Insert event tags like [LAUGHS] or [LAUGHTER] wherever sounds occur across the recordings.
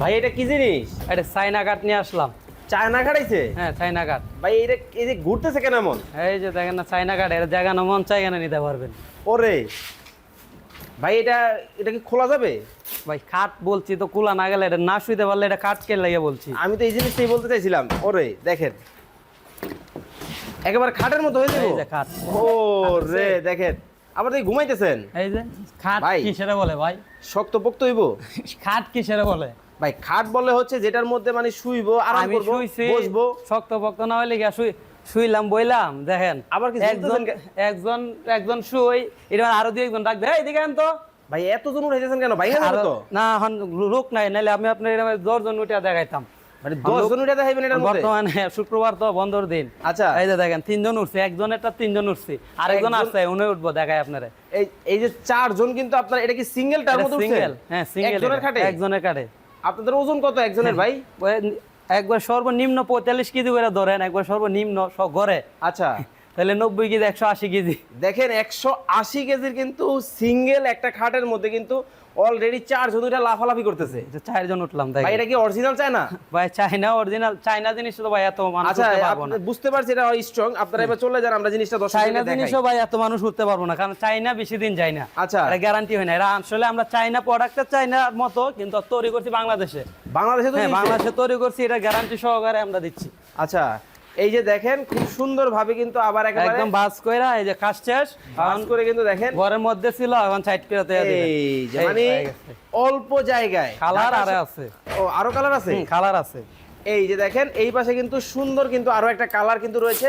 ভাই এটা কি জিনিস? এটা চাইনা কাঠ নিয়ে আসলাম। চায়না খাড়াইছে হ্যাঁ চাইনা কাঠ ভাই এটা এই যে ঘুরতেছে কেন এমন? এই যে দেখেন না চাইনা কাঠ এর জায়গা না মন চাই এখানে নিতে পারবেন? ওরে। ভাই এটা এটা কি খোলা যাবে? ভাই খাট বলছি তো খোলা না গেলে এটা না শুইতে পারলে এটা কাঠ কে লাগে বলছি। আমি তো এই জিনিসটাই বলতে চাইছিলাম। ওরে দেখেন। একেবারে খাটের মতো হয়ে যাব। খাট। ও রে দেখেন। আবার তুই ঘুমাইতেছেন? এই যে খাট কি কিসেরে বলে ভাই? শক্ত পোক্ত হইব? খাট কিসেরে বলে? ভাই খাট বলে হচ্ছে যেটার মধ্যে মানে শুইবো আরাম করব বসবো। শক্ত পক্ত না হইলে গিয়া শুই শুইলাম বইলাম দেখেন। আবার কি একজন একজন একজন শুই এটা আরও দুই একজন ডাক দেয় আন তো। ভাই এত জন উঠাইতেছেন কেন? ভাই তো? না এখন লোক নাই নাহলে আমি আপনার এরকম দশজন উঠে দেখাইতাম। মানে দশ জন উঠে দেখাইবেন এটার মধ্যে? বর্তমানে শুক্রবার তো বন্ধর দিন। আচ্ছা। এই যে দেখেন তিনজন উঠছে একজনেরটা তিনজন উঠছে। আরেকজন একজন- আসছে উনি উঠবো দেখাই আপনারে। এই এই যে চারজন কিন্তু আপনার এটা কি সিঙ্গেলটার মধ্যে উঠছে? সিঙ্গেল হ্যাঁ সিঙ্গেল একজনের খাটে? একজনের কাটে আপনাদের ওজন কত একজনের ভাই? একবার সর্বনিম্ন পঁয়তাল্লিশ কেজি করে ধরেন একবার সর্বনিম্ন ঘরে আচ্ছা। তাহলে নব্বই কেজি একশো আশি কেজি। দেখেন একশো আশি কেজির কিন্তু সিঙ্গেল একটা খাটের মধ্যে কিন্তু অলরেডি চারজন এটা লাফালাফি করতেছে। যে চারজন উঠলাম দেখেন এটা কি অরিজিনাল চায় না? ভাই চাইনা অরিজিনাল চাইনা জিনিস তো ভাই এত মানুষ আচ্ছা বুঝতে পারছি এটা স্ট্রং আপনারা এবার চলে যান আমরা জিনিসটা দশ চাইনা জিনিসও ভাই এত মানুষ উঠতে পারব না কারণ চাইনা বেশি দিন যায় না। আচ্ছা। এটা গ্যারান্টি হয় না। এরা আসলে আমরা চাইনা প্রোডাক্টটা চাইনার মতো কিন্তু তৈরি করছি বাংলাদেশে। বাংলাদেশে তো হ্যাঁ বাংলাদেশে তৈরি করছি এটা গ্যারান্টি সহকারে আমরা দিচ্ছি। আচ্ছা এই যে দেখেন খুব সুন্দর ভাবে কিন্তু আবার একেবারে একদম বাস কইরা এই যে কাজ শেষ। বাস করে কিন্তু দেখেন। ঘরের মধ্যে ছিল এখন সাইড করে দেয়া। এই মানে অল্প জায়গায়। কালার আরে আছে। ও আরও কালার আছে? কালার আছে। এই যে দেখেন এই পাশে কিন্তু সুন্দর কিন্তু আরও একটা কালার কিন্তু রয়েছে।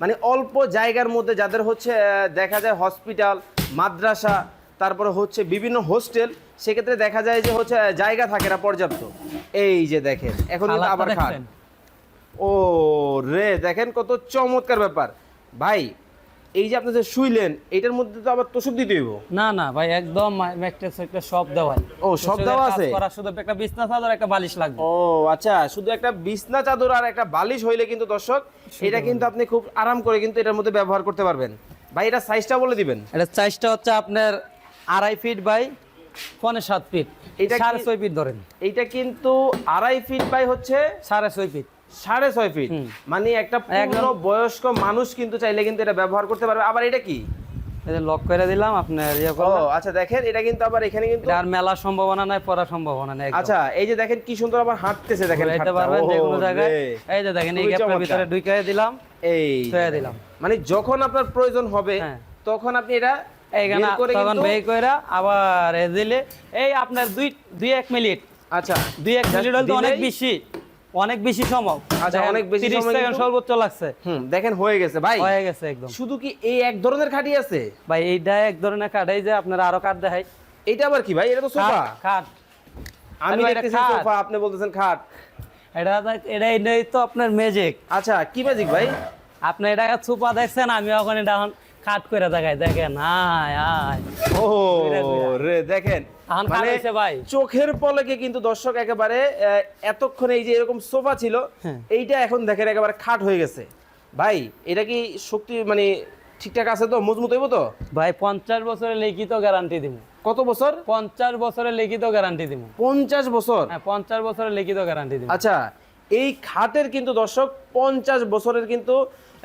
মানে অল্প জায়গার মধ্যে যাদের হচ্ছে দেখা যায় হসপিটাল মাদ্রাসা তারপরে হচ্ছে বিভিন্ন হোস্টেল সেক্ষেত্রে দেখা যায় যে হচ্ছে জায়গা থাকে না পর্যাপ্ত। এই যে দেখেন এখন আবার দেখছেন? ও রে দেখেন কত চমৎকার ব্যাপার। ভাই এই যে আপনি যে শুইলেন এটার মধ্যে তো আবার তোষক দিতে হইব। না না ভাই একদম ম্যাট্রেস একটা সব দেওয়াই ও, সব দেওয়া আছে? করা শুধু একটা বিছনা চাদর একটা বালিশ লাগবে। ও আচ্ছা শুধু একটা বিছনা চাদর আর একটা বালিশ হইলে কিন্তু দর্শক এটা কিন্তু আপনি খুব আরাম করে কিন্তু এটার মধ্যে ব্যবহার করতে পারবেন। ভাই এটা সাইজটা বলে দিবেন। এটা সাইজটা হচ্ছে আপনার আড়াই ফিট বাই পনে সাত ফিট এটা সাড়ে ছয় ফিট ধরেন। এইটা কিন্তু আড়াই ফিট বাই হচ্ছে সাড়ে ছয় ফিট সাড়ে ছয় ফিট মানে একটা পূর্ণ বয়স্ক মানুষ কিন্তু চাইলে কিন্তু এটা ব্যবহার করতে পারবে। আবার এটা কি? লক করে দিলাম আপনার ইয়ে আচ্ছা দেখেন এটা কিন্তু আবার এখানে কিন্তু আর মেলার সম্ভাবনা নাই পড়ার সম্ভাবনা নাই আচ্ছা এই যে দেখেন কি সুন্দর আবার হাঁটতেছে দেখেন খাটটা। পারবেন যে কোনো জায়গায়। এই যে দেখেন এই চমৎকার। ভিতরে ঢুকিয়ে দিলাম এই থুয়ে দিলাম। মানে যখন আপনার প্রয়োজন হবে হ্যাঁ। তখন আপনি এটা এইখানে তখন বেই কইরা আবার দিলে এই আপনার দুই দুই এক মিনিট। আচ্ছা। দুই এক মিনিট হলে অনেক বেশি। অনেক বেশি সময় আচ্ছা, অনেক বেশি 30 সময় সেকেন্ড সর্বোচ্চ লাগছে। হুম দেখেন হয়ে গেছে ভাই। হয়ে গেছে একদম। শুধু কি এই এক ধরনের খাটি আছে? ভাই এইটা এক ধরনের এই যে আপনার আরও কাঠ দেখাই। এটা আবার কি ভাই? এটা তো সোফা। খাট। আমি এটা দেখতেছি সোফা আপনি বলতেছেন খাট। এটা এটা এটাই তো আপনার ম্যাজিক আচ্ছা কি ম্যাজিক ভাই? আপনি এটা সুপা দেখছেন আমি ওখানে এটা খাট করে দেখাই দেখেন আয় আয়। ও। রে দেখেন মানে ভাই। চোখের পলকে কিন্তু দর্শক একেবারে এতক্ষণ এই যে এরকম সোফা ছিল হ্যাঁ। এইটা এখন দেখেন একেবারে খাট হয়ে গেছে। ভাই এটা কি শক্তি মানে ঠিকঠাক আছে তো? মজবুত হইব তো? ভাই পঞ্চাশ বছরের লিখিত গ্যারান্টি দিব কত বছর? পঞ্চাশ বছরের লিখিত গ্যারান্টি দিব পঞ্চাশ বছর? হ্যাঁ পঞ্চাশ বছরের লিখিত গ্যারান্টি দিব আচ্ছা এই খাটের কিন্তু দর্শক পঞ্চাশ বছরের কিন্তু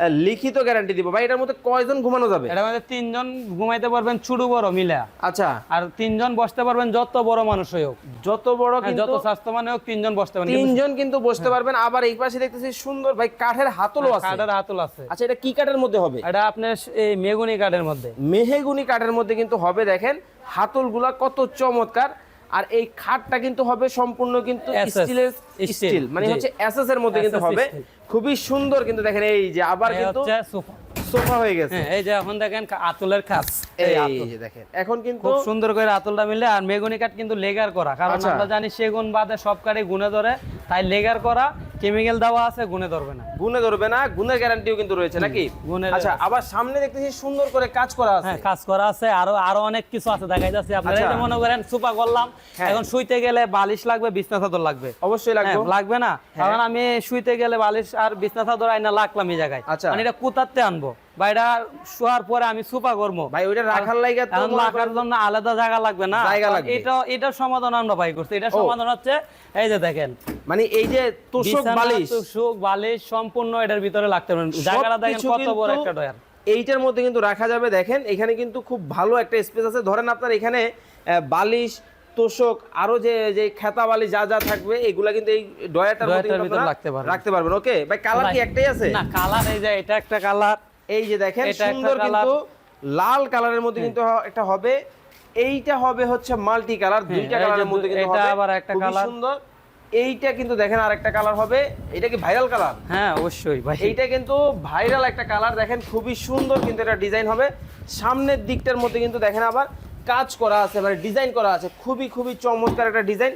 লিখিত গ্যারান্টি দিব। ভাই এটার মধ্যে কয়জন ঘুমানো যাবে? এটার মধ্যে তিনজন ঘুমাইতে পারবেন ছোট বড় মিলা। আচ্ছা। আর তিনজন বসতে পারবেন যত বড় মানুষ হোক। যত বড় হ্যাঁ, কিন্তু যত স্বাস্থ্যবান হোক তিনজন বসতে পারবেন। তিনজন কিন্তু বসতে পারবেন। আবার এই পাশে দেখতেছি সুন্দর ভাই কাঠের হাতলও আছে। কাঠের হাতল আছে। আচ্ছা এটা কি কাঠের মধ্যে হবে? এটা আপনার এই মেগুনি কাঠের মধ্যে। মেহেগুনি কাঠের মধ্যে কিন্তু হবে দেখেন হাতলগুলা কত চমৎকার। আর এই খাটটা কিন্তু হবে সম্পূর্ণ কিন্তু স্টিলের স্টিল, মানে হচ্ছে এসএস এর মধ্যে কিন্তু হবে। খুবই সুন্দর কিন্তু দেখেন এই যে আবার কিন্তু সোফা। সোফা হয়ে গেছে। হ্যাঁ এই যে এখন দেখেন আতুলের খাস এই এই আতল। যে এখন কিন্তু খুব সুন্দর করে আতলটা মিলে আর মেগুনি কাঠ কিন্তু লেগার করা। কারণ আচ্ছা। আমরা জানি সেগুন বাদে সব কাঠে গুনে ধরে তাই লেগার করা কেমিক্যাল দেওয়া আছে গুনে ধরবে না। গুনে ধরবে না গুনের গ্যারান্টিও কিন্তু রয়েছে নাকি? আচ্ছা আবার সামনে দেখতেছি সুন্দর করে কাজ করা আছে। হ্যাঁ কাজ করা আছে আরও আরও অনেক কিছু আছে দেখাই যাচ্ছে আপনারা আচ্ছা। মনে করেন সুপা করলাম হ্যাঁ। এখন শুইতে গেলে বালিশ লাগবে বিছনা চাদর লাগবে। অবশ্যই লাগবে। হ্যাঁ, লাগবে না। কারণ আমি শুইতে গেলে বালিশ আর বিছনা চাদর আইনা লাগলাম এই জায়গায়। আচ্ছা। মানে এটা কোথাতে আনব। ভাইটা শোয়ার পরে আমি সুপা করব ভাই ওইটা রাখার মনে রাখার জন্য আলাদা জায়গা লাগবে না। জায়গা লাগবে। এটা এটা সমাধান আমরা ভাই করছি। এটা সমাধান হচ্ছে এই যে দেখেন। মানে এই যে তোষক বালিশ। তোষক, বালিশ সম্পূর্ণ এটার ভিতরে লাগতে পারে জায়গাটা দেখেন কত বড় একটা ডয়ার। এইটার মধ্যে কিন্তু রাখা যাবে। দেখেন এখানে কিন্তু খুব ভালো একটা স্পেস আছে। ধরেন আপনার এখানে বালিশ তোষক আরও যে যে খেতা বালিশ যা যা থাকবে এগুলা কিন্তু এই ডয়ারটার মধ্যে ভিতরে রাখতে পারবেন। রাখতে পারবেন। ওকে ভাই কালার কি একটাই আছে? না কালার এই যে এটা একটা কালার এই যে দেখেন সুন্দর কিন্তু লাল কালারের মধ্যে কিন্তু হ- একটা হবে। এইটা হবে হচ্ছে মাল্টি কালার হ্যাঁ, দুইটা কালারের মধ্যে কিন্তু এটা আবার একটা colour। সুন্দর। এইটা কিন্তু দেখেন আরেকটা কালার হবে। এটা কি ভাইরাল কালার? হ্যাঁ অবশ্যই ভাই। এইটা কিন্তু ভাইরাল একটা কালার। দেখেন খুবই সুন্দর কিন্তু এটা ডিজাইন হবে। সামনের দিকটার মধ্যে কিন্তু দেখেন আবার কাজ করা আছে মানে ডিজাইন করা আছে। খুবই খুবই চমৎকার একটা ডিজাইন।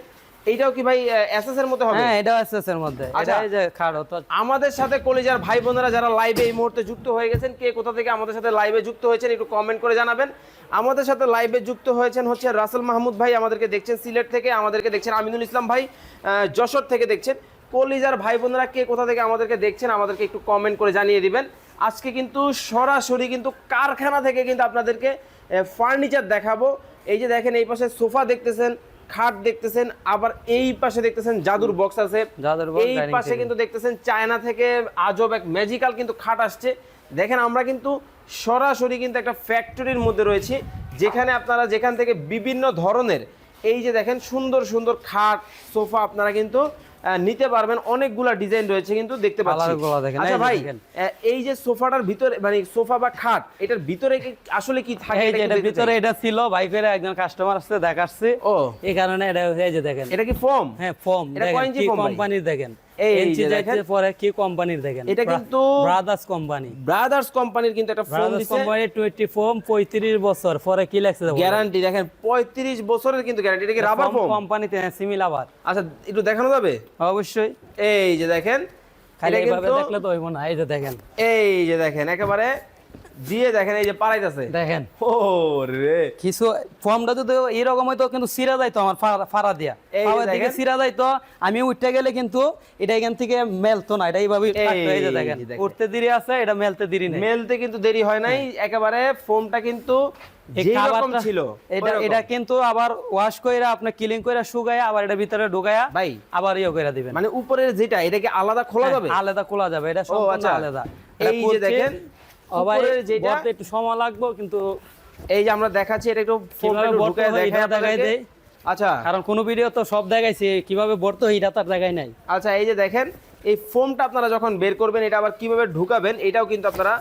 এইটাও কি ভাই এসএস এর মধ্যে হবে? হ্যাঁ এটা এসএস এর মধ্যে। এটা আচ্ছা। এই যে খাড় তো আমাদের সাথে কলেজার ভাই বোনেরা যারা লাইভে এই মুহূর্তে যুক্ত হয়ে গেছেন কে কোথা থেকে আমাদের সাথে লাইভে যুক্ত হয়েছেন একটু কমেন্ট করে জানাবেন। আমাদের সাথে লাইভে যুক্ত হয়েছেন হচ্ছে রাসেল মাহমুদ ভাই আমাদেরকে দেখছেন সিলেট থেকে আমাদেরকে দেখছেন আমিনুল ইসলাম ভাই যশোর থেকে দেখছেন। কলিজার ভাই বোনেরা কে কোথা থেকে আমাদেরকে দেখছেন আমাদেরকে একটু কমেন্ট করে জানিয়ে দিবেন। আজকে কিন্তু সরাসরি কিন্তু কারখানা থেকে কিন্তু আপনাদেরকে ফার্নিচার দেখাবো। এই যে দেখেন এই পাশে সোফা দেখতেছেন খাট দেখতেছেন আবার এই পাশে দেখতেছেন জাদুর বক্স আছে। এই পাশে কিন্তু দেখতেছেন চায়না থেকে আজব এক ম্যাজিক্যাল কিন্তু খাট আসছে। দেখেন আমরা কিন্তু সরাসরি কিন্তু একটা ফ্যাক্টরির মধ্যে রয়েছে যেখানে আপনারা যেখান থেকে বিভিন্ন ধরনের এই যে দেখেন সুন্দর সুন্দর খাট সোফা আপনারা কিন্তু নিতে পারবেন। অনেকগুলা ডিজাইন রয়েছে কিন্তু দেখতে পাচ্ছি। আচ্ছা এই যে ভাই এই যে সোফাটার ভিতরে মানে সোফা বা খাট এটার ভিতরে কি- আসলে কি থাকে এটা এটার ভিতরে এটা ছিল ভাই করে একজন কাস্টমার আসছে দেখাচ্ছে। ও। এই কারণে এটা এই যে দেখেন। এটা কি ফর্ম হ্যাঁ ফর্ম এটা কোন কয় ইঞ্চি কি foam ভাই? কোম্পানির দেখেন। এই যাইতে পরে কি কোম্পানির দেখেন? এটা কিন্তু- ব্রাদার্স কোম্পানি ব্রাদার্স কোম্পানির কিন্তু একটা ফোন দিছে। কোম্পানি 20 ফোম 35 বছর। পরে কি লাগছে গ্যারান্টি দেখেন পঁয়ত্রিশ বছরের কিন্তু গ্যারান্টি এটা কি রাবার ফোম কোম্পানিতে সিমিল আবার আচ্ছা একটু দেখানো যাবে? অবশ্যই। এই যে দেখেন খালি এইভাবে দেখলে তো হইব না। এই যে দেখেন। এই যে দেখেন একেবারে দিয়ে দেখেন এই যে পাড়াইতেছে দেখেন। ও রে কিছু ফর্মটা যদি এরকম হয়তো কিন্তু সিরা যাইতো আমার ফাড়া- দিয়া। সিরা যাইতো আমি উঠতে গেলে কিন্তু এটা এখান থেকে মেলতো না এটা এইভাবে দেখেন। উঠতে দেরি আছে এটা মেলতে দেরি নেই। মেলতে কিন্তু দেরি হয় নাই একেবারে ফোমটা কিন্তু ছিল এটা এটা আবার ওয়াশ কইরা আপনি ক্লিন কইরা শুকায়া আবার এটা ভিতরে ঢুকায়া ভাই আবার ইয়ে কইরা দিবেন। মানে উপরের যেটা এটা কি আলাদা খোলা হ্যাঁ, যাবে? আলাদা খোলা যাবে এটা সম্পূর্ণ আচ্ছা। আলাদা। এই যে দেখেন, উপরের যেটা- একটু সময় লাগবে কিন্তু এই যে আমরা দেখাচ্ছি এটা একটু কীভাবে ঢুকায় হয় এটা দেখাই দেই। আচ্ছা। কারণ কোন ভিডিও তো সব দেখাইছে কীভাবে ভরতে হয় এটা তার জায়গায় নাই। আচ্ছা এই যে দেখেন এই ফোমটা আপনারা যখন বের করবেন এটা আবার কীভাবে ঢুকাবেন এটাও কিন্তু আপনারা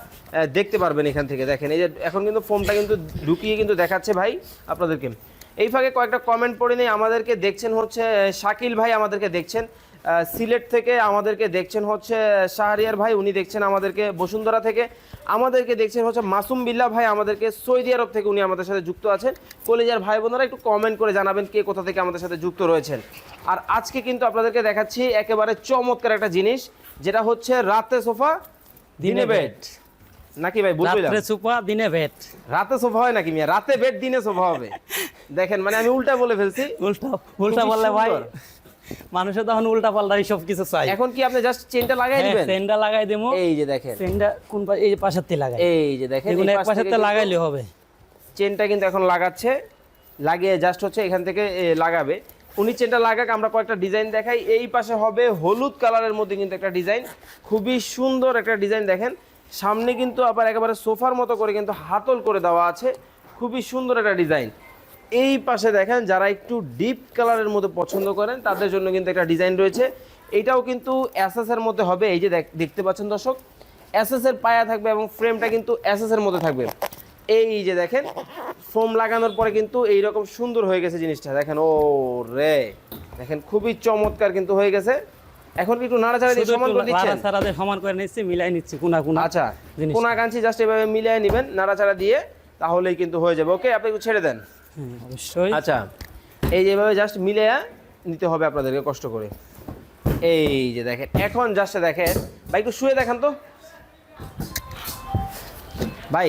দেখতে পারবেন এখান থেকে। দেখেন এই যে এখন কিন্তু ফোমটা কিন্তু ঢুকিয়ে কিন্তু দেখাচ্ছে ভাই আপনাদেরকে। এই ফাঁকে কয়েকটা কমেন্ট পড়ে নেই আমাদেরকে দেখছেন হচ্ছে শাকিল ভাই আমাদেরকে দেখছেন। সিলেট থেকে আমাদেরকে দেখছেন হচ্ছে শাহরিয়ার ভাই উনি দেখছেন আমাদেরকে বসুন্ধরা থেকে। আমাদেরকে দেখছেন হচ্ছে মাসুম বিল্লাহ ভাই আমাদেরকে সৌদি আরব থেকে উনি আমাদের সাথে যুক্ত আছেন। কলেজার ভাই বোনেরা একটু কমেন্ট করে জানাবেন কে কোথা থেকে আমাদের সাথে যুক্ত রয়েছেন। আর আজকে কিন্তু আপনাদেরকে দেখাচ্ছি একেবারে চমৎকার একটা জিনিস যেটা হচ্ছে রাতে সোফা দিনে বেড নাকি ভাই বুঝলাম রাত্রে সুপা দিনে ভেট রাতে সোফা হয় নাকি মিয়া? রাতে বেড দিনে সোফা হবে। [LAUGHS] দেখেন মানে আমি উল্টা বলে ফেলছি। উল্টা উল্টা বললে ভাই মানুষের তখন উল্টা পাল্টা সব কিছু চাই। এখন কি আপনি জাস্ট চেনটা লাগাই হ্যাঁ, দিবেন? সেন্ডা লাগাই দেবো। এই যে দেখেন। সেন্ডা কোন এই যে পাশের তে লাগাই। এই যে দেখেন এগুলো এই এক পাশ পাশের তে লাগাইলে হবে। চেনটা কিন্তু এখন লাগাচ্ছে। লাগিয়ে জাস্ট হচ্ছে এখান থেকে লাগাবে। উনি চেনটা লাগাক আমরা কয়েকটা ডিজাইন দেখাই। এই পাশে হবে হলুদ কালারের মধ্যে কিন্তু একটা ডিজাইন খুবই সুন্দর একটা ডিজাইন দেখেন। সামনে কিন্তু আবার একেবারে সোফার মতো করে কিন্তু হাতল করে দেওয়া আছে। খুবই সুন্দর একটা ডিজাইন এই পাশে দেখেন যারা একটু ডিপ কালারের মধ্যে পছন্দ করেন তাদের জন্য কিন্তু একটা ডিজাইন রয়েছে। এটাও কিন্তু এর মধ্যে হবে এই যে দেখতে পাচ্ছেন দর্শক? এর পায়া থাকবে এবং ফ্রেমটা কিন্তু এর মধ্যে থাকবে। এই যে দেখেন ফোম লাগানোর পরে কিন্তু এইরকম সুন্দর হয়ে গেছে জিনিসটা। দেখেন ও রে দেখেন খুবই চমৎকার কিন্তু হয়ে গেছে। এখন একটু নাড়াচাড়া দিয়ে সমান করে দিচ্ছেন লাড়া ছাড়া দিয়ে সমান করে নিচ্ছি মিলাই নিচ্ছি কোনা কোনা আচ্ছা কোনা কাঞ্চি জাস্ট এভাবে মিলিয়ে নেবেন নাড়াচাড়া দিয়ে তাহলেই কিন্তু হয়ে যাবে। ওকে আপনি একটু ছেড়ে দেন। অবশ্যই। আচ্ছা এই যেভাবে জাস্ট মিলে নিতে হবে আপনাদেরকে কষ্ট করে। এই যে দেখেন এখন জাস্ট দেখেন ভাই একটু শুয়ে দেখান তো। ভাই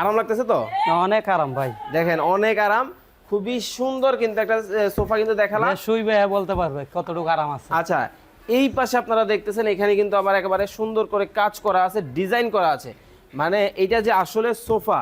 আরাম লাগতেছে তো? অনেক আরাম ভাই। দেখেন অনেক আরাম খুবই সুন্দর কিন্তু একটা সোফা কিন্তু দেখালাম। শুইবে বলতে পারবে কতটুকু আরাম আছে। আচ্ছা এই পাশে আপনারা দেখতেছেন এখানে কিন্তু আবার একেবারে সুন্দর করে কাজ করা আছে ডিজাইন করা আছে। মানে এটা যে আসলে সোফা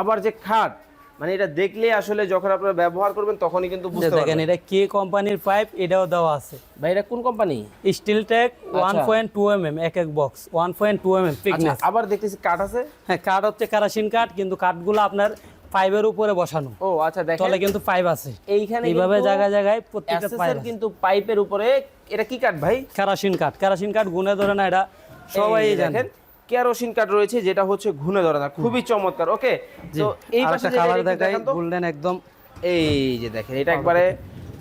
আবার যে খাট মানে এটা দেখলে আসলে যখন আপনারা ব্যবহার করবেন তখনই কিন্তু বুঝতে দেখেন পারবেন। এটা কে কোম্পানির পাইপ এটাও দেওয়া আছে। ভাই এটা কোন কোম্পানি স্টিল টেক ওয়ান আচ্ছা। পয়েন্ট টু এম এম এক এক box one point two M M আচ্ছা আবার দেখতেছি কাঠ আছে? হ্যাঁ কাঠ হচ্ছে কেরাসিন কাঠ কিন্তু কাঠগুলো আপনার পাইপের উপরে বসানো। ও আচ্ছা দেখেন। তলে কিন্তু পাইপ আছে। এইখানে এইভাবে কিন্তু জায়গায় প্রত্যেকটা পাইপ কিন্তু পাইপের উপরে এটা কি কাঠ ভাই? কেরাসিন কাঠ কেরাসিন কাঠ গুনে ধরে না এটা সবাই এই যে জানে। দেখেন কেরোসিন কাঠ রয়েছে যেটা হচ্ছে ঘুনে ধরে না খুবই চমৎকার ওকে? তো এই পাশে কালার দেখাই গোল্ডেন একদম এই যে দেখেন এটা একবারে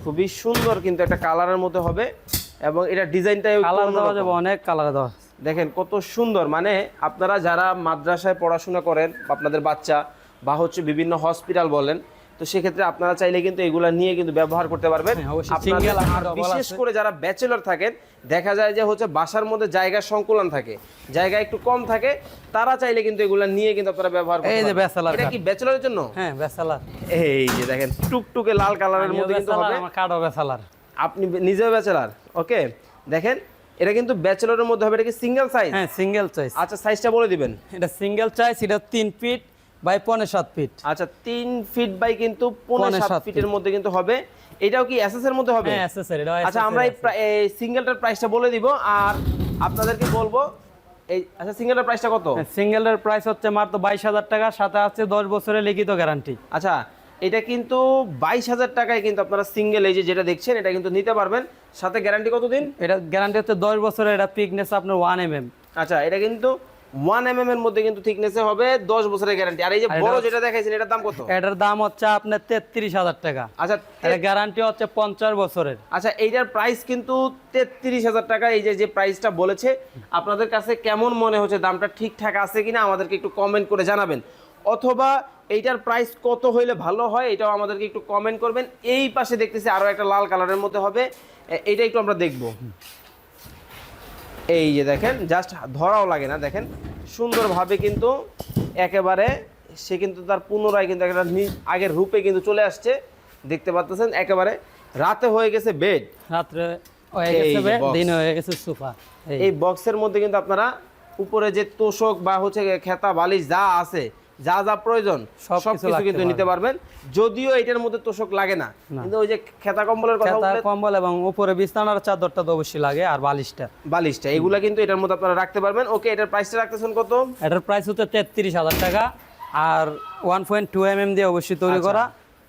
খুবই সুন্দর কিন্তু একটা কালারের মধ্যে হবে এবং এটা ডিজাইনটাও কালার দেওয়া যাবে অনেক কালার দেওয়া। দেখেন কত সুন্দর মানে আপনারা যারা মাদ্রাসায় পড়াশোনা করেন আপনাদের বাচ্চা বা হচ্ছে বিভিন্ন হসপিটাল বলেন তো সেক্ষেত্রে আপনারা চাইলে কিন্তু এগুলা নিয়ে কিন্তু ব্যবহার করতে পারবেন। হ্যাঁ, বিশেষ করে যারা ব্যাচেলর থাকেন দেখা যায় যে হচ্ছে বাসার মধ্যে জায়গার সংকুলন থাকে জায়গা একটু কম থাকে তারা চাইলে কিন্তু এগুলা নিয়ে কিন্তু আপনারা ব্যবহার করতে এই যে bachelor এটা কি ব্যাচেলরের জন্য? হ্যাঁ বেসালার এই যে দেখেন টুকটুকে লাল কালারের মধ্যে কিন্তু হবে। আমার বেসালার আপনি নিজেও ব্যাচেলার ওকে দেখেন এটা কিন্তু ব্যাচেলরের মধ্যে হবে এটা কি সিঙ্গেল সাইজ হ্যাঁ সিঙ্গেল চয়েস আচ্ছা সাইজটা বলে দিবেন। এটা সিঙ্গেল চয়েস এটা তিন ফিট বাই পনেরো সাত ফিট আচ্ছা তিন ফিট বাই কিন্তু পনেরো পৌনে সাত ফিটের মধ্যে কিন্তু হবে। এটাও কি এসএস এর মধ্যে হবে? হ্যাঁ অ্যাসেসরি আচ্ছা আমরা এই সিঙ্গেলটার প্রাইসটা বলে দিব আর আপনাদেরকে বলব এই আচ্ছা সিঙ্গেলটার প্রাইসটা কত? সিঙ্গেলের প্রাইস হচ্ছে মাত্র বাইশ হাজার টাকা সাথে আছে দশ বছরের লিখিত গ্যারান্টি আচ্ছা এটা কিন্তু বাইশ হাজার টাকায় কিন্তু আপনারা সিঙ্গেল এই যে যেটা দেখছেন এটা কিন্তু নিতে পারবেন। সাথে গ্যারান্টি কতদিন? এটা গ্যারান্টি হচ্ছে দশ বছরের এটা পিকনেস আপনার ওয়ান এম এম আচ্ছা এটা কিন্তু এর মধ্যে কিন্তু থিকনেসে হবে দশ বছরের গ্যারান্টি আর এই যে বড় যেটা দেখাইছেন এটার দাম কত? এটার দাম হচ্ছে আপনার তেত্রিশ হাজার টাকা। আচ্ছা এটা গ্যারান্টি হচ্ছে পঞ্চাশ বছরের। আচ্ছা এইটার প্রাইস কিন্তু তেত্রিশ হাজার টাকা এই যে যে প্রাইসটা বলেছে। আপনাদের কাছে কেমন মনে হচ্ছে দামটা ঠিকঠাক আছে কিনা আমাদেরকে একটু কমেন্ট করে জানাবেন। অথবা এইটার প্রাইস কত হইলে ভালো হয় এটাও আমাদেরকে একটু কমেন্ট করবেন। এই পাশে দেখতেছি আরও একটা লাল কালারের মধ্যে হবে। এটা একটু আমরা দেখব। এই যে দেখেন জাস্ট ধরাও লাগে না দেখেন। সুন্দরভাবে কিন্তু একেবারে সে কিন্তু তার পুনরায় কিন্তু একটা আগের রূপে কিন্তু চলে আসছে। দেখতে পাচ্ছেন একেবারে রাতে হয়ে গেছে বেড রাত্রে হয়ে গেছে দিন হয়ে গেছে সোফা এই। বক্সের মধ্যে কিন্তু আপনারা উপরে যে তোষক বা হচ্ছে খেতা বালিশ যা আছে যা যা প্রয়োজন সব সব কিছু কিছু কিন্তু নিতে পারবেন। যদিও এটার মধ্যে তোষক লাগে না না। কিন্তু ওই যে খেতা কম্বলের কথা খেতা কম্বল এবং উপরে বিছানার চাদরটা তো অবশ্যই লাগে আর বালিশটা। বালিশটা এগুলা কিন্তু এটার মধ্যে আপনারা রাখতে পারবেন। ওকে এটার প্রাইসটা রাখতেছেন কত? এটার প্রাইস হচ্ছে তেত্রিশ হাজার টাকা আর one point two M M দিয়ে অবশ্যই তৈরি আচ্ছা। করা।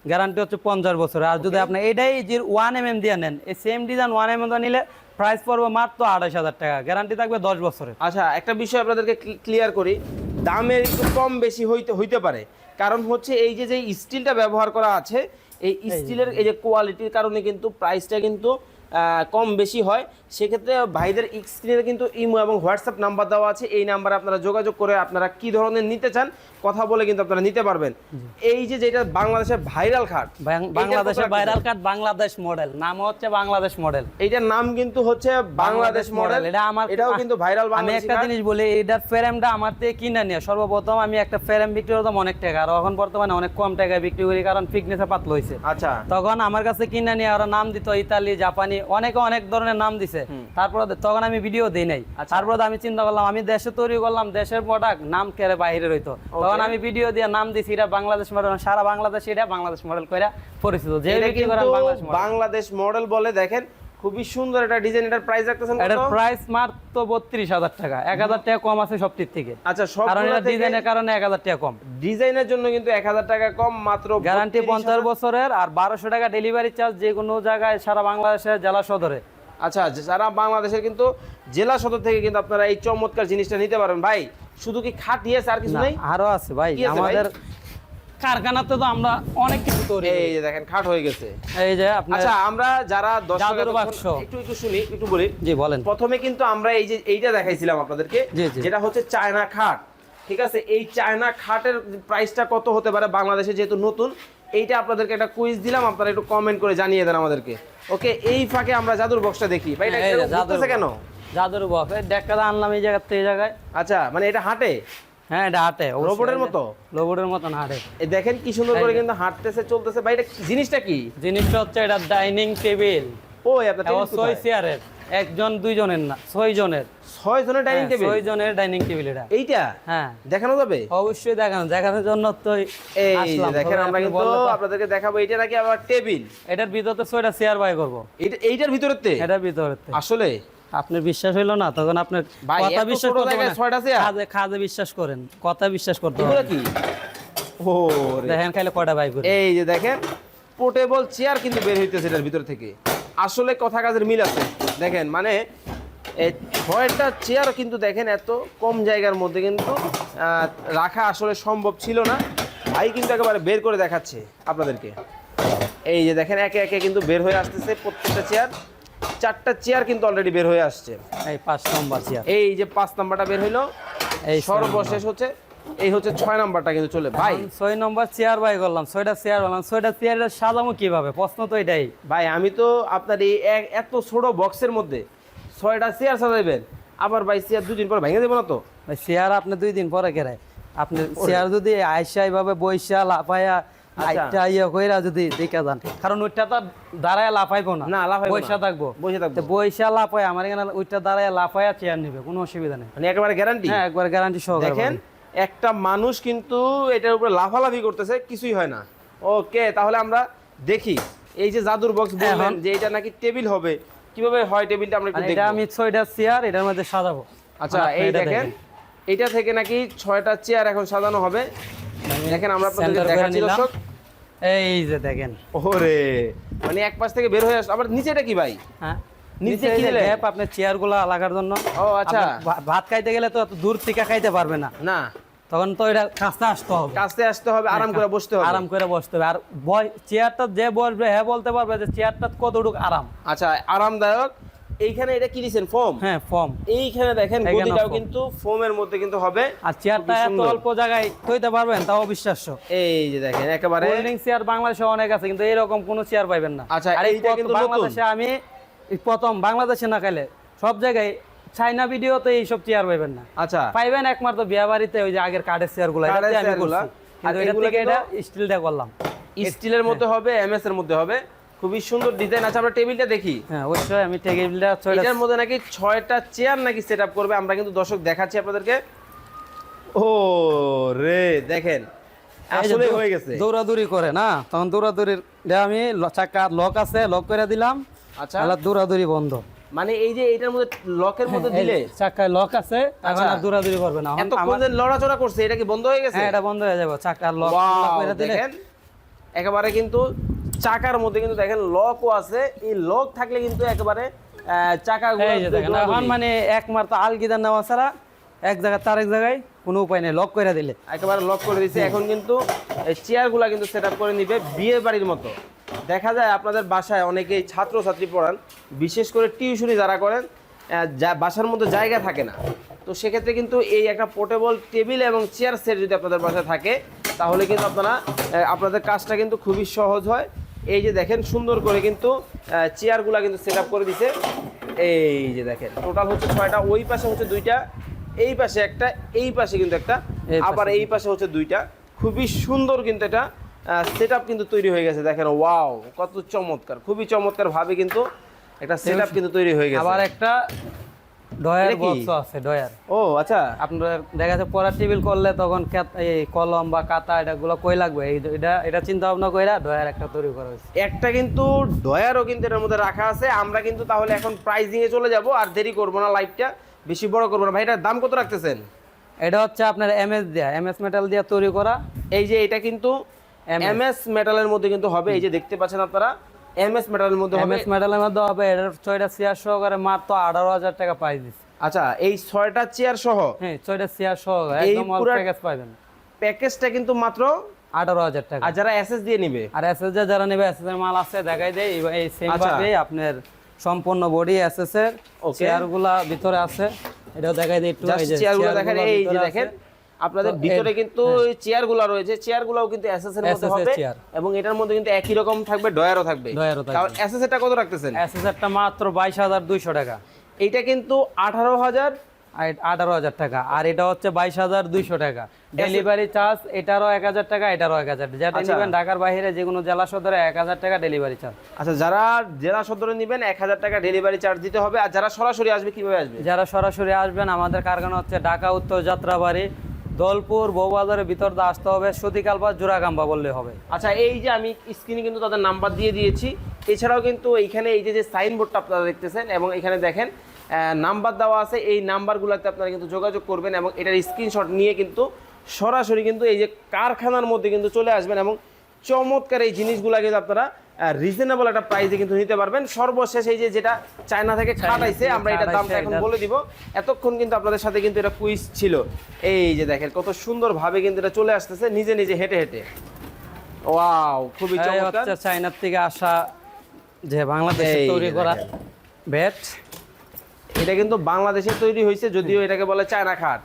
গ্যারান্টি হচ্ছে পঞ্চাশ বছর আর যদি আপনি এটাই যে ওয়ান এম এম দিয়ে নেন এই same design one M M নিলে প্রাইস পড়বে মাত্র আড়াইশ হাজার টাকা। গ্যারান্টি থাকবে দশ বছরের। আচ্ছা একটা বিষয় আপনাদেরকে ক্লিয়ার করি। দামের একটু কম বেশি হইতে হইতে পারে। কারণ হচ্ছে এই যে যে স্টিলটা ব্যবহার করা আছে এই স্টিলের এই যে কোয়ালিটির কারণে কিন্তু প্রাইসটা কিন্তু কম বেশি হয়। সেক্ষেত্রে ভাইদের স্ক্রিনে কিন্তু ইমো এবং হোয়াটসঅ্যাপ নাম্বার দেওয়া আছে। এই নাম্বারে আপনারা যোগাযোগ করে আপনারা কি ধরনের নিতে চান কথা বলে কিন্তু আপনারা নিতে পারবেন। এই যে যেটা বাংলাদেশের ভাইরাল খাট বাংলাদেশের ভাইরাল কার্ড বাংলাদেশ মডেল নাম হচ্ছে বাংলাদেশ মডেল এইটার নাম কিন্তু হচ্ছে বাংলাদেশ মডেল এটা আমার এটাও কিন্তু ভাইরাল আমি একটা জিনিস বলি এটার ফ্রেমটা আমার থেকে কিনে নিয়ে সর্বপ্রথম আমি একটা ফ্রেম বিক্রি করতাম অনেক টাকা। আর এখন বর্তমানে অনেক কম টাকায় বিক্রি করি কারণ ফিটনেসে পাতলা হয়েছে আচ্ছা। তখন আমার কাছে কিনে নিয়ে ওরা নাম দিত ইতালি জাপানি অনেকে অনেক ধরনের নাম দিছে। তারপরে তখন আমি ভিডিও দিই নাই। আচ্ছা। তারপরে আমি চিন্তা করলাম আমি দেশে তৈরি করলাম দেশের প্রোডাক্ট নাম কেড়ে বাইরে রইতো। তখন আমি ভিডিও দিয়ে নাম দিছি এটা বাংলাদেশ মডেল সারা বাংলাদেশ এটা বাংলাদেশ মডেল করে পরিচিত। যে বিক্রি করে কিন্তু বাংলাদেশ মডেল বাংলাদেশ মডেল বলে দেখেন খুবই সুন্দর ডিজাইন এটার প্রাইস রাখতেছেন? এটার প্রাইস মাত্র বত্রিশ হাজার টাকা। এক হাজার টাকা কম আছে সবটির থেকে। আচ্ছা সব কারণ এটা ডিজাইনের কারণে এক হাজার টাকা কম। ডিজাইনের জন্য কিন্তু এক হাজার টাকা কম মাত্র গ্যারান্টি 32,000 পঞ্চাশ বছরের আর বারোশো টাকা ডেলিভারি চার্জ যে কোনো জায়গায় সারা বাংলাদেশের জেলা সদরে। আচ্ছা যারা বাংলাদেশের কিন্তু জেলা সদর থেকে কিন্তু আপনারা এই চমৎকার জিনিসটা নিতে পারেন। ভাই শুধু কি খাট ইয়েছে আর কিছু নেই? আরও আছে ভাই? আমাদের কারখানাতে তো আমরা অনেক কিছু করি। এই যে দেখেন খাট হয়ে গেছে। এই যে আচ্ছা আমরা যারা দশ জাদুর বাক্স। একটু একটু শুনি একটু বলি। জি বলেন। প্রথমে কিন্তু আমরা এই যে এইটা দেখাইছিলাম আপনাদেরকে। যেটা হচ্ছে চায়না খাট। ঠিক আছে? এই চায়না খাটের প্রাইসটা কত হতে পারে? বাংলাদেশে যেহেতু নতুন এইটা আপনাদেরকে একটা কুইজ দিলাম আপনারা একটু কমেন্ট করে জানিয়ে দেন আমাদেরকে। ওকে এই ফাঁকে আমরা জাদুর বক্সটা দেখি। ভাই এটা ঘুরতেছে কেন? জাদুর বক্স এই ডেকটা আনলাম এই জায়গা থেকে জায়গায়। আচ্ছা মানে এটা হাঁটে? হ্যাঁ এটা হাঁটে। রোবটের মতো? রোবটের মতন হাঁটে। এই দেখেন কি সুন্দর করে কিন্তু হাঁটতেছে চলতেছে। ভাই এটা জিনিসটা কি? জিনিসটা হচ্ছে এটা ডাইনিং টেবিল ওই আপনার চেয়ারের একজন দুইজনের না ছয় জনের ছয় জনের ডাইনিং হ্যাঁ, টেবিল ছয় জনের ডাইনিং টেবিল এটা। এইটা? হ্যাঁ। দেখানো যাবে? অবশ্যই দেখানো দেখানোর জন্য তো এই দেখেন আমরা কিন্তু আপনাদেরকে দেখাবো এটা নাকি আবার টেবিল এটার ভিতরে ছয়টা চেয়ার বাই করব। এইটা এইটার ভিতরেতে এটার ভিতরে আসলে? আপনার বিশ্বাস হইল না তখন আপনার কথা বিশ্বাস করতে হবে ছয়টা চেয়ার? খাদে খাদে বিশ্বাস করেন কথা বিশ্বাস করতে হবে কি? ও। দেখেন খাইলে কয়টা বাই করে। এই যে দেখেন পোর্টেবল চেয়ার কিন্তু বের হইতেছে এটার ভিতর থেকে। আসলে কথা কাজের মিল আছে। দেখেন মানে ছয়টা চেয়ার কিন্তু দেখেন এত কম জায়গার মধ্যে কিন্তু রাখা আসলে সম্ভব ছিল না। ভাই কিন্তু একেবারে বের করে দেখাচ্ছে আপনাদেরকে। এই যে দেখেন একে একে কিন্তু বের হয়ে আসতেছে প্রত্যেকটা চেয়ার চারটা চেয়ার কিন্তু অলরেডি বের হয়ে আসছে। এই পাঁচ নম্বর চেয়ার এই যে পাঁচ নাম্বারটা বের হইল। এই সর্বশেষ হচ্ছে এই হচ্ছে ছয় নাম্বারটা কিন্তু চলে ভাই। ছয় নম্বর চেয়ার বাই করলাম ছয়টা চেয়ার বললাম ছয়টা চেয়ারের সাজামো কীভাবে? প্রশ্ন তো এটাই। ভাই আমি তো আপনার এই এত ছোট বক্সের মধ্যে ছয়টা চেয়ার সাজাইবেন আবার ভাই চেয়ার দুদিন পর ভেঙে দেবো না তো? ভাই চেয়ার আপনি দুই দিন পরে কেরায়। আপনি চেয়ার যদি আইসা এইভাবে বইসা লাফাইয়া। আইটা ইয়ে কইরা যদি দেখা যান কারণ ওইটা তো দাঁড়ায় লাফাইবো না না, লাফাইবো না। থাকব। বসে থাকব। তো বইসা আমার এখানে ওইটা দাঁড়ায় লাফাইয়া চেয়ার নিবে কোনো অসুবিধা নেই। মানে একেবারে গ্যারান্টি হ্যাঁ একবার গ্যারান্টি সহকারে দেখেন। একটা মানুষ কিন্তু এটার উপরে লাফালাফি করতেছে কিছুই হয় না। ওকে তাহলে আমরা দেখি। এই যে জাদুর বক্স বললেন যে এটা নাকি টেবিল হবে কীভাবে হয় টেবিলটা আমরা একটু আর এটা আমি ছয়টা চেয়ার এটার মধ্যে সাজাবো। আচ্ছা মানে এই দেখেন এইটা থেকে নাকি ছয়টা চেয়ার এখন সাজানো হবে। দেখেন আমরা আপনাদের দেখাচ্ছি দর্শক। এই যে দেখেন। ওরে মানে এক পাশ থেকে বের হয়ে আস আবার নিচেটা কি ভাই? হ্যাঁ। নিচে কি গ্যাপ আপনার চেয়ারগুলো লাগার জন্য। ও আচ্ছা। ভাত খাইতে গেলে তো দূর থেকে খাইতে পারবে না। না। তখন তো এটা কাছে আসতে হবে। কাছে আসতে হবে আরাম করে বসতে হবে। আরাম করে বসতে হবে। আর বয় চেয়ারটা যে বসবে হ্যাঁ বলতে পারবে যে চেয়ারটা কতটুকু আরাম। আচ্ছা আরামদায়ক। এইখানে এটা কি দিছেন ফোম? হ্যাঁ ফর্ম এইখানে দেখেন গদিটাও কিন্তু ফোমের মধ্যে কিন্তু হবে। আর চেয়ারটা এত অল্প জায়গায় থইতে পারবেন তাও অবিশ্বাস্য। এই যে দেখেন একেবারে ফোল্ডিং চেয়ার বাংলাদেশে অনেক আছে কিন্তু এরকম কোনো চেয়ার পাইবেন না। আচ্ছা, আর এইটা কিন্তু বাংলাদেশে আমি প্রথম বাংলাদেশে না খাইলে সব জায়গায় চাইনা ভিডিওতে এইসব চেয়ার পাইবেন না। আচ্ছা। পাইবেন একমাত্র বিয়া বাড়িতে ওই যে আগের কাঠের চেয়ারগুলো আর এটা থেকে এটা স্টিলটা করলাম। স্টিলের মধ্যে হবে এমএস এর মধ্যে হবে। খুবই সুন্দর ডিজাইন আছে আমরা টেবিলটা দেখি। হ্যাঁ অবশ্যই আমি টেবিলটা ছয়টা এটার মধ্যে নাকি ছয়টা চেয়ার নাকি সেট করবে আমরা কিন্তু দর্শক দেখাচ্ছি আপনাদেরকে। ও রে দেখেন। আসলে হয়ে গেছে। দৌড়াদৌড়ি করে না? তখন দৌড়াদৌড়ির আমি চাকা লক আছে লক করে দিলাম। আচ্ছা। দৌড়াদৌড়ি বন্ধ। মানে এই যে এটার মধ্যে লকের মধ্যে দিলে? চাকা চাকায় লক আছে এখন আচ্ছা। আর দৌড়াদৌড়ি করবে না। এত কোন লড়াচড়া করছে? এটা কি বন্ধ হয়ে গেছে? হ্যাঁ এটা বন্ধ হয়ে যাবে। চাকার লক করে দিলে দেখেন। একেবারে কিন্তু চাকার মধ্যে কিন্তু দেখেন লকও আছে। এই লক থাকলে কিন্তু একেবারে চাকা গুলো এই যে দেখেন এখন দৌড়াদৌড়ি। মানে একমাত্র আলগিদার নেওয়া ছাড়া এক জায়গায়, তার এক জায়গায় কোনো উপায় নেই লক করে দিলে। একেবারে লক করে দিয়েছে। এখন কিন্তু এই চেয়ারগুলো কিন্তু সেট করে নিবে বিয়ে বাড়ির মতো। দেখা যায় আপনাদের বাসায় অনেকেই ছাত্রছাত্রী পড়ান, বিশেষ করে টিউশনি যারা করেন যা বাসার মধ্যে জায়গা থাকে না। তো সেক্ষেত্রে কিন্তু এই একটা পোর্টেবল টেবিল এবং চেয়ার সেট যদি আপনাদের বাসায় থাকে, তাহলে কিন্তু আপনারা আপনাদের কাজটা কিন্তু খুবই সহজ হয়। এই যে দেখেন, সুন্দর করে কিন্তু চেয়ারগুলো কিন্তু সেট করে দিছে। এই যে দেখেন টোটাল হচ্ছে ছয়টা, ওই পাশে হচ্ছে দুইটা এই পাশে একটা এই পাশে কিন্তু একটা। আবার এই পাশে হচ্ছে দুইটা। খুবই সুন্দর কিন্তু এটা সেট কিন্তু তৈরি হয়ে গেছে। দেখেন ওয়াও কত চমৎকার খুবই চমৎকার ভাবে কিন্তু একটা সেট কিন্তু তৈরি হয়ে গেছে। আবার একটা ডয়ার এটা বক্স আছে ডয়ার ও আচ্ছা। আপনার দেখা যাচ্ছে পড়ার টেবিল করলে তখন এই কলম বা কাতা এটাগুলো কই লাগবে? এই এটা এটা চিন্তা ভাবনা কইরা ডয়ার একটা তৈরি করা হয়েছে। একটা কিন্তু ডয়ারও কিন্তু এর মধ্যে রাখা আছে। আমরা কিন্তু তাহলে এখন প্রাইজিং এ চলে যাব আর দেরি করব না লাইভটা বেশি বড় করব না। ভাই এটার দাম কত রাখতেছেন? এটা হচ্ছে আপনার এমএস দেয়া এমএস মেটাল দিয়ে তৈরি করা। এই যে এটা কিন্তু MS এমএস মেটালের মধ্যে কিন্তু হবে এই যে দেখতে পাচ্ছেন আপনারা এমএস মেটালের মধ্যে হবে। এমএস মেটালের মধ্যে হবে এটার ছয়টা চেয়ার সহকারে মাত্র আঠারো হাজার টাকা প্রাইস দিচ্ছে। আচ্ছা এই ছয়টা চেয়ার সহ? হ্যাঁ ছয়টা চেয়ার এই একদম অল প্যাকেজ পাবেন প্যাকেজটা কিন্তু মাত্র আঠারো হাজার টাকা। আর যারা এসএস দিয়ে নিবে? আর এস এসএস যারা নেবে এসএস এর মাল আছে দেখাই দেয় এই- এই সেম আচ্ছা। ভাবে আপনার সম্পূর্ণ বডি এসএস এর চেয়ারগুলা চেয়ারগুলা ভিতরে আছে। এটাও দেখাই দিই একটু এই যে চেয়ারগুলো দেখেন এই যে দেখেন আপনাদের ভিতরে কিন্তু এই চেয়ারগুলো রয়েছে। চেয়ারগুলোও কিন্তু এসএস এর মধ্যে হবে চেয়ার। এবং এটার মধ্যে কিন্তু একই রকম থাকবে ডয়ারও থাকবে। ডয়ারও থাকবে। তাহলে এসএস এরটা কত রাখতেছেন? এসএস এরটা মাত্র বাইশ হাজার দুইশো টাকা। এইটা কিন্তু আঠারো হাজার আঠারো হাজার টাকা। আর এটা হচ্ছে বাইশ হাজার দুইশো টাকা। ডেলিভারি চার্জ এটারও এক হাজার টাকা এটারও এক হাজার যেটা আচ্ছা। নেবেন ঢাকার বাইরে যে কোনো জেলা সদরে এক হাজার টাকা ডেলিভারি চার্জ আচ্ছা যারা জেলা সদরে নেবেন এক হাজার টাকা ডেলিভারি চার্জ দিতে হবে। আর যারা সরাসরি আসবে কীভাবে আসবে? যারা সরাসরি আসবেন আমাদের কারখানা হচ্ছে ঢাকা উত্তর যাত্রাবাড়ি। দলপুর বউবাজারের ভিতর দিয়ে আসতে হবে। সতীকাল বা জোড়াগাম্বা বললে হবে। আচ্ছা এই যে আমি স্ক্রিনে কিন্তু তাদের নাম্বার দিয়ে দিয়েছি। এছাড়াও কিন্তু এইখানে এই যে যে সাইনবোর্ডটা আপনারা দেখতেছেন এবং এখানে দেখেন নাম্বার দেওয়া আছে। এই নাম্বারগুলোতে আপনারা কিন্তু যোগাযোগ করবেন এবং এটার স্ক্রিনশট নিয়ে কিন্তু সরাসরি কিন্তু এই যে কারখানার মধ্যে কিন্তু চলে আসবেন এবং চমৎকার এই জিনিসগুলো কিন্তু আপনারা রিজনেবল একটা প্রাইসে কিন্তু নিতে পারবেন। সর্বশেষ এই যে যেটা চায়না থেকে খাটাইছে আমরা এটার দামটা এখন বলে দিব। এতক্ষণ কিন্তু আপনাদের সাথে কিন্তু এটা কুইজ ছিল। এই যে দেখেন কত সুন্দরভাবে কিন্তু এটা চলে আসতেছে নিজে নিজে হেঁটে হেঁটে। ওয়াও খুবই চমৎকার। চাইনার থেকে আসা যে বাংলাদেশে তৈরি করা ব্যাট এটা কিন্তু বাংলাদেশে তৈরি হয়েছে যদিও এটাকে বলে চায়না খাট।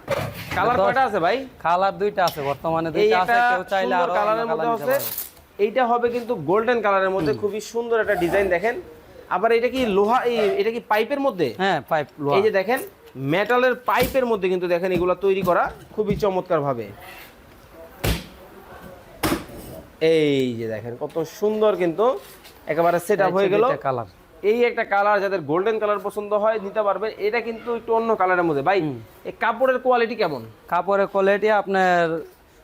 কালার কয়টা আছে ভাই? কালার দুইটা আছে বর্তমানে দুইটা আছে কেউ চাইলে আরও কালারের মধ্যে আছে এইটা হবে কিন্তু গোল্ডেন কালারের মধ্যে খুবই সুন্দর একটা ডিজাইন দেখেন। আবার এটা কি লোহা এটা কি পাইপের মধ্যে? হ্যাঁ পাইপ লোহা। এই যে দেখেন মেটালের পাইপের মধ্যে কিন্তু দেখেন এগুলো তৈরি করা খুবই চমৎকার ভাবে এই যে দেখেন কত সুন্দর কিন্তু একেবারে সেট আপ হয়ে গেল। কালার এই একটা কালার যাদের গোল্ডেন কালার পছন্দ হয় নিতে পারবেন এটা কিন্তু একটু অন্য কালারের মধ্যে। ভাই এই কাপড়ের কোয়ালিটি কেমন? কাপড়ের কোয়ালিটি আপনার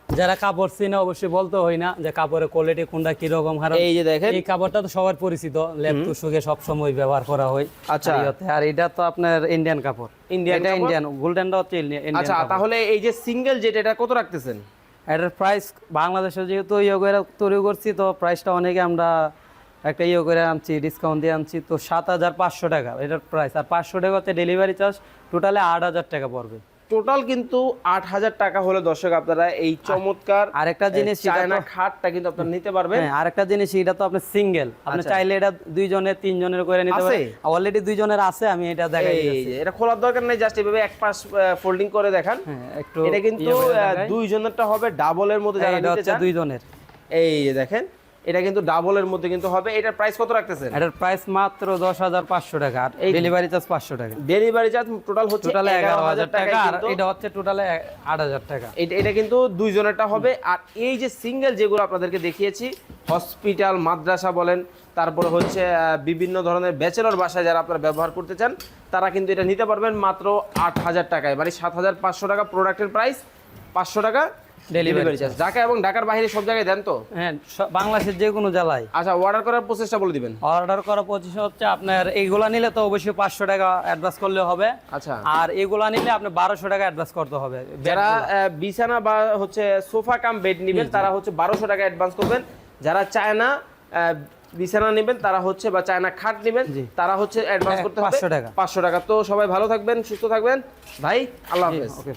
যারা কাপড় চিনে অবশ্যই বলতে হয় না যে কাপড়ের কোয়ালিটি কোনটা কীরকম কারণ এই যে দেখেন। এই কাপড়টা তো সবার পরিচিত। লেপ তুষুকে সব সময় ব্যবহার করা হয়। আচ্ছা। আর এটা তো আপনার ইন্ডিয়ান কাপড়। Indian এটা? ইন্ডিয়ান গোল্ডেনটা হচ্ছে ইন্ডিয়ান আচ্ছা তাহলে এই যে সিঙ্গেল যেটা এটা কত রাখতেছেন? এটার প্রাইস বাংলাদেশে যেহেতু ইয়ে করে তৈরি করছি তো প্রাইসটা অনেকে আমরা একটা ইয়ে করে আনছি ডিসকাউন্ট দিয়ে আনছি তো সাত হাজার পাঁচশো টাকা। এটার প্রাইস আর পাঁচশো টাকা হচ্ছে ডেলিভারি চার্জ টোটালে আট হাজার টাকা পড়বে। টোটাল কিন্তু আট হাজার টাকা হলে দর্শক আপনারা এই চমৎকার আরেকটা জিনিস চায়না খাটটা কিন্তু আপনারা নিতে পারবেন। হ্যাঁ আরেকটা জিনিস এটা তো আপনি সিঙ্গেল আপনি আচ্ছা। চাইলে এটা দুইজনের তিনজনের করে নিতে? পারেন। অলরেডি দুইজনের আছে আমি এটা দেখাই এটা খোলার দরকার নেই জাস্ট এভাবে এক পাশ ফোল্ডিং করে দেখান। হ্যাঁ একটু এটা কিন্তু ইয়ে দুইজনেরটা হবে ডাবলের মধ্যে হ্যাঁ, যারা এটা নিতে হচ্ছে দুইজনের। এই যে দেখেন এটা কিন্তু ডাবলের মধ্যে কিন্তু হবে। এটার প্রাইস কত রাখতেছেন? এটার প্রাইস মাত্র দশ হাজার পাঁচশো টাকা। আর এই- ডেলিভারি চার্জ পাঁচশো টাকা। ডেলিভারি চার্জ টোটাল হচ্ছে টোটালে এগারো হাজার টাকা আর এটা হচ্ছে টোটালে আট হাজার টাকা। এটা এটা কিন্তু দুইজনেরটা হবে। আর এই যে সিঙ্গেল যেগুলো আপনাদেরকে দেখিয়েছি হসপিটাল মাদ্রাসা বলেন তারপরে হচ্ছে বিভিন্ন ধরনের ব্যাচেলর বাসায় যারা আপনারা ব্যবহার করতে চান তারা কিন্তু এটা নিতে পারবেন মাত্র আট হাজার টাকায়। মানে সাত হাজার পাঁচশো টাকা প্রোডাক্টের প্রাইস পাঁচশো টাকা ডেলিভারি চার্জ ঢাকা এবং ঢাকার বাইরে সব জায়গায় দেন তো? হ্যাঁ বাংলাদেশের যে কোনো জেলায়। আচ্ছা অর্ডার করার প্রসেসটা বলে দিবেন। অর্ডার করা পঁচিশ হচ্ছে আপনার এইগুলা নিলে তো অবশ্যই পাঁচশো টাকা অ্যাডভান্স করলে হবে। আচ্ছা। আর এগুলা নিলে আপনি বারোশো টাকা অ্যাডভান্স করতে হবে। যারা বিছানা বা হচ্ছে সোফা কাম বেড নেবেন তারা হচ্ছে বারোশো টাকা অ্যাডভান্স করবেন। যারা চায় না বিছানা নেবেন তারা হচ্ছে বা চায়না খাট নেবেন তারা হচ্ছে অ্যাডভান্স করতে হবে। 500 টাকা। পাঁচশো টাকা। তো সবাই ভালো থাকবেন সুস্থ থাকবেন। ভাই আল্লাহ হাফেজ। ওকে